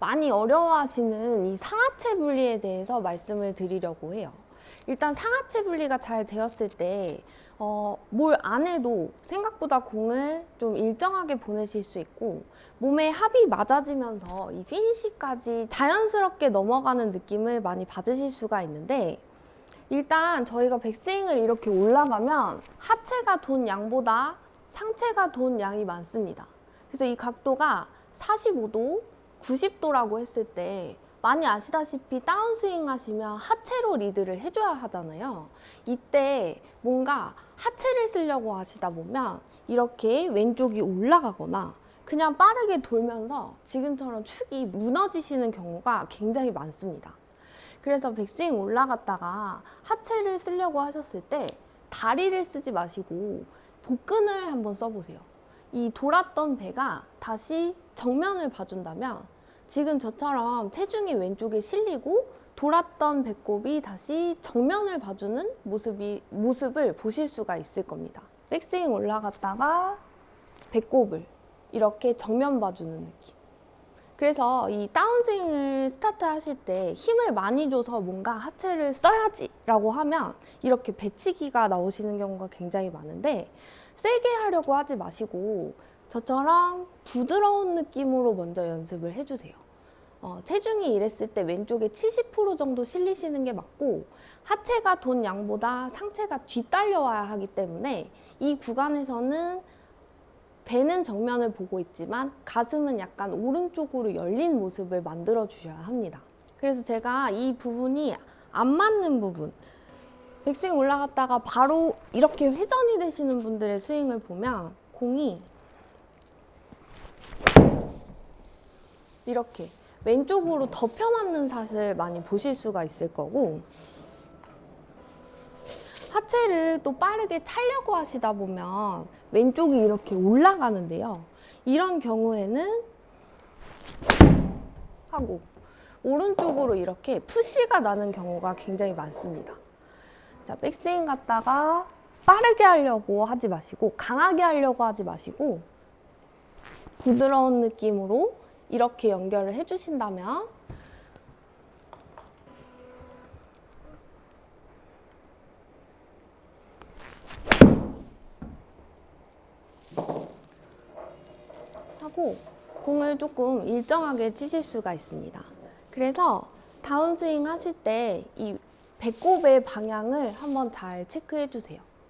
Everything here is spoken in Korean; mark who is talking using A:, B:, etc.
A: 많이 어려워하시는 이 상하체 분리에 대해서 말씀을 드리려고 해요. 일단 상하체 분리가 잘 되었을 때, 어, 뭘 안 해도 생각보다 공을 좀 일정하게 보내실 수 있고, 몸의 합이 맞아지면서 이 피니시까지 자연스럽게 넘어가는 느낌을 많이 받으실 수가 있는데, 일단 저희가 백스윙을 이렇게 올라가면 하체가 돈 양보다 상체가 돈 양이 많습니다. 그래서 이 각도가 45도, 90도라고 했을 때 많이 아시다시피 다운스윙 하시면 하체로 리드를 해줘야 하잖아요. 이때 뭔가 하체를 쓰려고 하시다 보면 이렇게 왼쪽이 올라가거나 그냥 빠르게 돌면서 지금처럼 축이 무너지시는 경우가 굉장히 많습니다. 그래서 백스윙 올라갔다가 하체를 쓰려고 하셨을 때 다리를 쓰지 마시고 복근을 한번 써보세요. 이 돌았던 배가 다시 정면을 봐준다면 지금 저처럼 체중이 왼쪽에 실리고 돌았던 배꼽이 다시 정면을 봐주는 모습이, 모습을 보실 수가 있을 겁니다. 백스윙 올라갔다가 배꼽을 이렇게 정면 봐주는 느낌. 그래서 이 다운스윙을 스타트 하실 때 힘을 많이 줘서 뭔가 하체를 써야지 라고 하면 이렇게 배치기가 나오시는 경우가 굉장히 많은데 세게 하려고 하지 마시고 저처럼 부드러운 느낌으로 먼저 연습을 해주세요. 어, 체중이 이랬을 때 왼쪽에 70% 정도 실리시는 게 맞고 하체가 돈 양보다 상체가 뒤딸려와야 하기 때문에 이 구간에서는 배는 정면을 보고 있지만 가슴은 약간 오른쪽으로 열린 모습을 만들어 주셔야 합니다. 그래서 제가 이 부분이 안 맞는 부분, 백스윙 올라갔다가 바로 이렇게 회전이 되시는 분들의 스윙을 보면 공이 이렇게 왼쪽으로 덮여 맞는 샷을 많이 보실 수가 있을 거고 하체를 또 빠르게 차려고 하시다 보면 왼쪽이 이렇게 올라가는데요. 이런 경우에는 하고 오른쪽으로 이렇게 푸시가 나는 경우가 굉장히 많습니다. 자, 백스윙 갔다가 빠르게 하려고 하지 마시고 강하게 하려고 하지 마시고 부드러운 느낌으로 이렇게 연결을 해주신다면 하고 공을 조금 일정하게 치실 수가 있습니다. 그래서 다운스윙 하실 때 이 배꼽의 방향을 한번 잘 체크해 주세요.